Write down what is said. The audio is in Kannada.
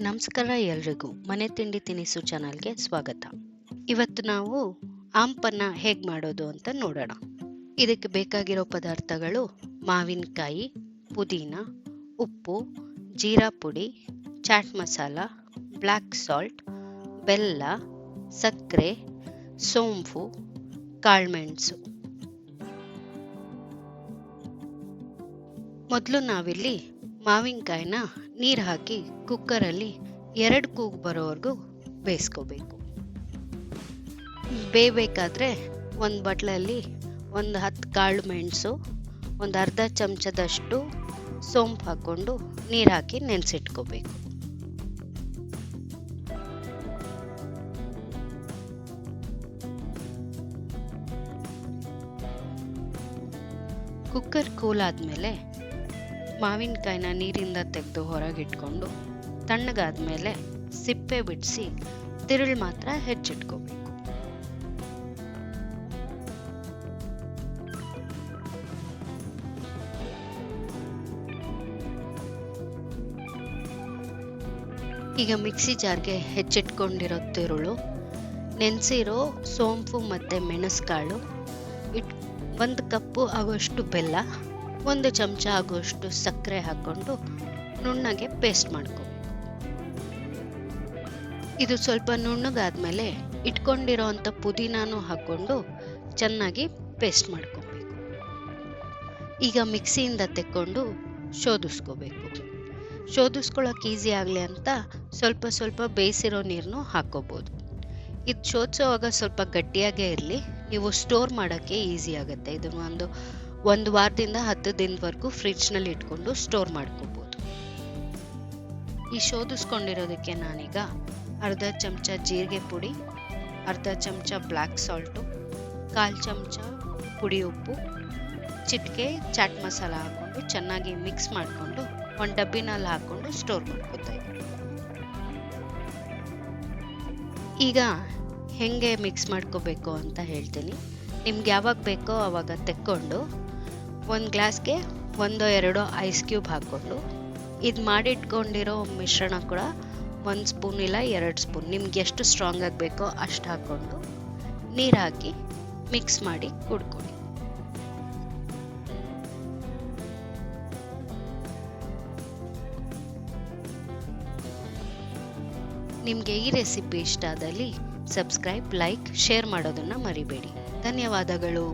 ನಮಸ್ಕಾರ ಎಲ್ರಿಗೂ. ಮನೆ ತಿಂಡಿ ತಿನಿಸು ಚಾನಲ್ಗೆ ಸ್ವಾಗತ. ಇವತ್ತು ನಾವು ಆಂಪನ್ನ ಹೇಗೆ ಮಾಡೋದು ಅಂತ ನೋಡೋಣ. ಇದಕ್ಕೆ ಬೇಕಾಗಿರೋ ಪದಾರ್ಥಗಳು ಮಾವಿನಕಾಯಿ, ಪುದೀನ, ಉಪ್ಪು, ಜೀರಾ ಪುಡಿ, ಚಾಟ್ ಮಸಾಲ ಬ್ಲ್ಯಾಕ್ ಸಾಲ್ಟ್, ಬೆಲ್ಲ, ಸಕ್ಕರೆ, ಸೋಂಪು, ಕಾಳುಮೆಣಸು. ಮೊದಲು ನಾವಿಲ್ಲಿ ಮಾವಿನಕಾಯಿನ ನೀರು ಹಾಕಿ ಕುಕ್ಕರಲ್ಲಿ ಎರಡು ಕೂಗು ಬರೋವರೆಗೂ ಬೇಯಿಸ್ಕೋಬೇಕು. ಬೇಯಬೇಕಾದ್ರೆ ಒಂದು ಬಟ್ಲಲ್ಲಿ ಒಂದು ಹತ್ತು ಕಾಳು ಮೆಣಸು, ಒಂದು ಅರ್ಧ ಚಮಚದಷ್ಟು ಸೋಂಪು ಹಾಕ್ಕೊಂಡು ನೀರು ಹಾಕಿ ನೆನೆಸಿಟ್ಕೋಬೇಕು. ಕುಕ್ಕರ್ ಕೂಲ್ ಆದಮೇಲೆ ಮಾವಿನಕಾಯಿನ ನೀರಿಂದ ತೆಗೆದು ಹೊರಗಿಟ್ಕೊಂಡು ತಣ್ಣಗಾದ್ಮೇಲೆ ಸಿಪ್ಪೆ ಬಿಡಿಸಿ ತಿರುಳು ಮಾತ್ರ ಹೆಚ್ಚಿಟ್ಕೋಬೇಕು. ಈಗ ಮಿಕ್ಸಿ ಜಾರ್ಗೆ ಹೆಚ್ಚಿಟ್ಕೊಂಡಿರೋ ತಿರುಳು, ನೆನೆಸಿರೋ ಸೋಂಪು ಮತ್ತು ಮೆಣಸುಕಾಳು, ಇಟ್ ಒಂದು ಕಪ್ಪು ಆಗುವಷ್ಟು ಬೆಲ್ಲ ಒಂದು ಚಮಚ ಆಗುವಷ್ಟು ಸಕ್ಕರೆ ಹಾಕ್ಕೊಂಡು ನುಣ್ಣಗೆ ಪೇಸ್ಟ್ ಮಾಡ್ಕೊ. ಇದು ಸ್ವಲ್ಪ ನುಣ್ಣಗಾದ್ಮೇಲೆ ಇಟ್ಕೊಂಡಿರೋ ಅಂಥ ಪುದೀನಾನು ಹಾಕ್ಕೊಂಡು ಚೆನ್ನಾಗಿ ಪೇಸ್ಟ್ ಮಾಡ್ಕೊಬೇಕು. ಈಗ ಮಿಕ್ಸಿಯಿಂದ ತೆಕ್ಕೊಂಡು ಶೋಧಿಸ್ಕೋಬೇಕು ಶೋಧಿಸ್ಕೊಳ್ಳೋಕೆ ಈಸಿ ಆಗಲಿ ಅಂತ ಸ್ವಲ್ಪ ಸ್ವಲ್ಪ ಬೇಯಿಸಿರೋ ನೀರನ್ನು ಹಾಕ್ಕೋಬೋದು. ಇದು ಶೋಧಿಸೋವಾಗ ಸ್ವಲ್ಪ ಗಟ್ಟಿಯಾಗೇ ಇರಲಿ. ನೀವು ಸ್ಟೋರ್ ಮಾಡೋಕ್ಕೆ ಈಸಿ ಆಗುತ್ತೆ. ಇದನ್ನು ಒಂದು ಒಂದು ವಾರದಿಂದ ಹತ್ತು ದಿನದವರೆಗೂ ಫ್ರಿಡ್ಜ್ನಲ್ಲಿ ಇಟ್ಕೊಂಡು ಸ್ಟೋರ್ ಮಾಡ್ಕೋಬೋದು. ಈ ಶೋಧಿಸ್ಕೊಂಡಿರೋದಕ್ಕೆ ನಾನೀಗ ಅರ್ಧ ಚಮಚ ಜೀರಿಗೆ ಪುಡಿ, ಅರ್ಧ ಚಮಚ ಬ್ಲ್ಯಾಕ್ ಸಾಲ್ಟು, ಕಾಲು ಚಮಚ ಪುಡಿ ಉಪ್ಪು, ಚಿಟಿಕೆ, ಚಾಟ್ ಮಸಾಲ ಹಾಕ್ಕೊಂಡು ಚೆನ್ನಾಗಿ ಮಿಕ್ಸ್ ಮಾಡಿಕೊಂಡು ಒಂದು ಡಬ್ಬಿನಲ್ಲಿ ಹಾಕ್ಕೊಂಡು ಸ್ಟೋರ್ ಮಾಡ್ಕೋತಾ ಇದ್ದೀನಿ. ಈಗ ಹೆಂಗೆ ಮಿಕ್ಸ್ ಮಾಡ್ಕೋಬೇಕು ಅಂತ ಹೇಳ್ತೀನಿ. ನಿಮ್ಗೆ ಯಾವಾಗ ಬೇಕೋ ಆವಾಗ ತೆಕ್ಕೊಂಡು ಒಂದು ಗ್ಲಾಸ್ಗೆ ಒಂದು ಎರಡು ಐಸ್ ಕ್ಯೂಬ್ ಹಾಕ್ಕೊಂಡು ಇದು ಮಾಡಿಟ್ಕೊಂಡಿರೋ ಮಿಶ್ರಣ ಕೂಡ ಒಂದು ಸ್ಪೂನ್ ಇಲ್ಲ ಎರಡು ಸ್ಪೂನ್. ನಿಮ್ಗೆ ಎಷ್ಟು ಸ್ಟ್ರಾಂಗ್ ಆಗಬೇಕೋ ಅಷ್ಟು ಹಾಕ್ಕೊಂಡು ನೀರು ಹಾಕಿ ಮಿಕ್ಸ್ ಮಾಡಿ ಕುಡ್ಕೊಳ್ಳಿ. ನಿಮಗೆ ಈ ರೆಸಿಪಿ ಇಷ್ಟ ಆದಲ್ಲಿ ಸಬ್ಸ್ಕ್ರೈಬ್ ಲೈಕ್ ಶೇರ್ ಮಾಡೋದನ್ನು ಮರಿಬೇಡಿ. ಧನ್ಯವಾದಗಳು.